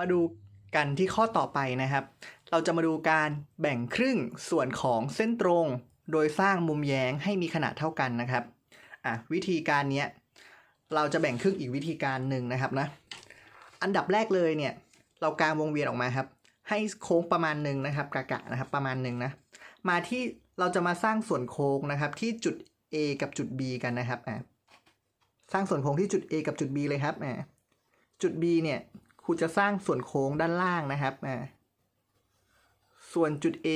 มาดูกันที่ข้อต่อไปนะครับ เราจะมาดูการแบ่งครึ่งส่วนของเส้นตรง โดยสร้างมุมแย้งให้มีขนาดเท่ากันนะครับอะวิธีการนี้เราจะแบ่งครึ่งอีกวิธีการหนึ่งนะครับนะ อันดับแรกเลยเนี่ย เรากางวงเวียนออกมาครับ ให้โค้งประมาณหนึ่งนะครับกะกะนะครับประมาณหนึ่งนะ มาที่เราจะมาสร้างส่วนโค้งนะครับที่จุด A กับจุด B กันนะครับอะสร้างส่วนโค้งที่จุด A กับจุด B เลยครับอะจุด B เนี่ย รูจะสร้างส่วนโค้งด้านล่างนะครับอะส่วนจุด A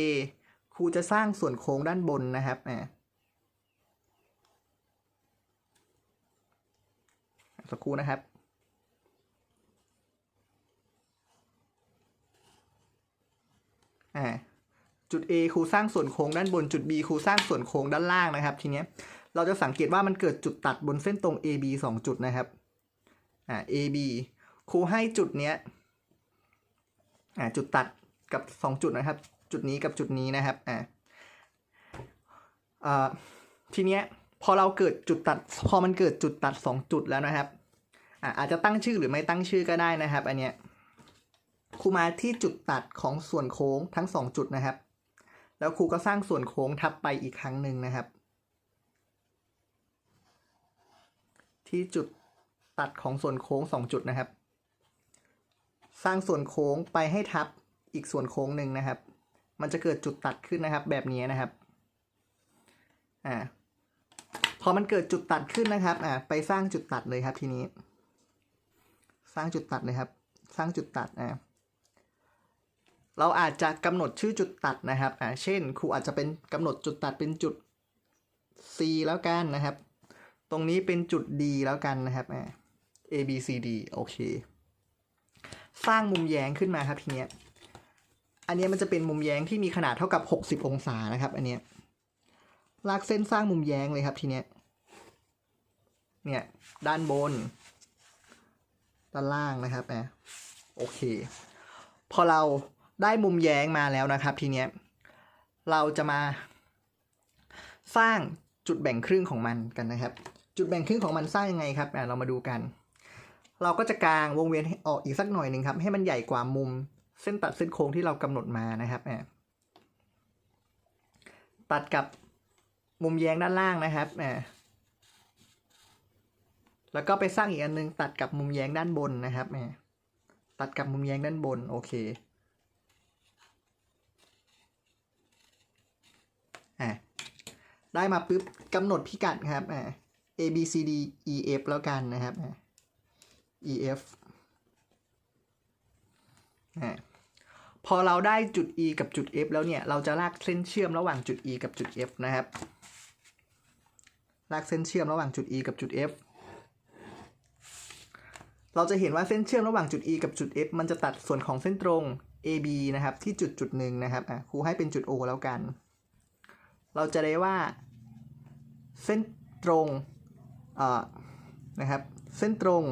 ครูจะสร้างส่วนโค้งด้านบนนะครับอะสักครู่นะครับอ่าจุด A ครูสร้างส่วนโค้งด้านบนจุด B ครูสร้างส่วนโค้งด้านล่างนะครับ ทีเนี้ยเราจะสังเกตว่ามันเกิดจุดตัดบนเส้นตรง AB สองจุดนะครับอ่า AB ครูให้จุดเนี้ยอ่าจุดตัดกับสองจุดนะครับ จุดนี้กับจุดนี้นะครับอ่าอ่าทีเนี้ยพอเราเกิดจุดตัด พอมันเกิดจุดตัดสองจุดแล้วนะครับอ่าอาจจะตั้งชื่อหรือไม่ตั้งชื่อก็ได้นะครับ อันเนี้ยครูมาที่จุดตัดของส่วนโค้งทั้งสองจุดนะครับ แล้วครูก็สร้างส่วนโค้งทับไปอีกครั้งหนึ่งนะครับ ที่จุดตัดของส่วนโค้งสองจุดนะครับ สร้างส่วนโค้งไปให้ทับอีกส่วนโค้งหนึ่งนะครับ มันจะเกิดจุดตัดขึ้นนะครับ แบบนี้นะครับอ่าพอมันเกิดจุดตัดขึ้นนะครับอ่าไปสร้างจุดตัดเลยครับทีนี้ สร้างจุดตัดเลยครับ สร้างจุดตัดอ่าเราอาจจะกำหนดชื่อจุดตัดนะครับอ่าเช่น ครูอาจจะเป็นกำหนดจุดตัดเป็นจุด C แล้วกันนะครับ ตรงนี้เป็นจุด D แล้วกันนะครับอ่า A B C D โอเค สร้างมุมแย้งขึ้นมาครับทีเนี้ย อันเนี้ยมันจะเป็นมุมแย้งที่มีขนาดเท่ากับ 60 องศานะครับ อันเนี้ยลากเส้นสร้างมุมแย้งเลยครับทีเนี้ย เนี่ยด้านบน ด้านล่างนะครับอะโอเค พอเราได้มุมแย้งมาแล้วนะครับ ทีเนี้ยเราจะมา สร้างจุดแบ่งครึ่งของมันกันนะครับ จุดแบ่งครึ่งของมันสร้างยังไงครับอะเรามาดูกัน เราก็จะกางวงเวียนออกอีกสักหน่อยหนึ่งครับ ให้มันใหญ่กว่ามุมเส้นตัดเส้นโค้งที่เรากำหนดมานะครับอ่ตัดกับมุมแย้งด้านล่างนะครับอ่แล้วก็ไปสร้างอีกอันนึง ตัดกับมุมแย้งด้านบนนะครับอ่ตัดกับมุมแย้งด้านบนโอเคอะได้มาปุ๊บกำหนดพิกัดครับอะ A B C D E F แล้วกันนะครับอะ E F อะพอเราได้จุด E กับจุด F แล้วเนี่ย เราจะลากเส้นเชื่อมระหว่างจุด E กับจุด F นะครับ ลากเส้นเชื่อมระหว่างจุด E กับจุด F เราจะเห็นว่าเส้นเชื่อมระหว่างจุด E กับจุด F มันจะตัดส่วนของเส้นตรง AB นะครับที่จุดจุดหนึ่งนะครับอะครูให้เป็นจุด O แล้วกัน เราจะได้ว่าเส้นตรงอ่อนะครับ เส้นตรง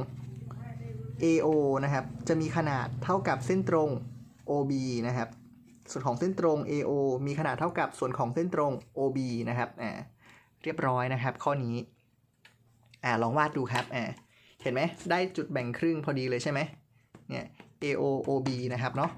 AO นะครับ จะมีขนาดเท่ากับเส้นตรง OB นะครับ ส่วนของเส้นตรง AO มีขนาดเท่ากับส่วนของเส้นตรง OB นะครับอ่าเรียบร้อยนะครับ ข้อนี้อ่าลองวาดดูครับอ่าเห็นไหมได้จุดแบ่งครึ่งพอดีเลยใช่ไหมเนี่ย AO OB นะครับเนาะ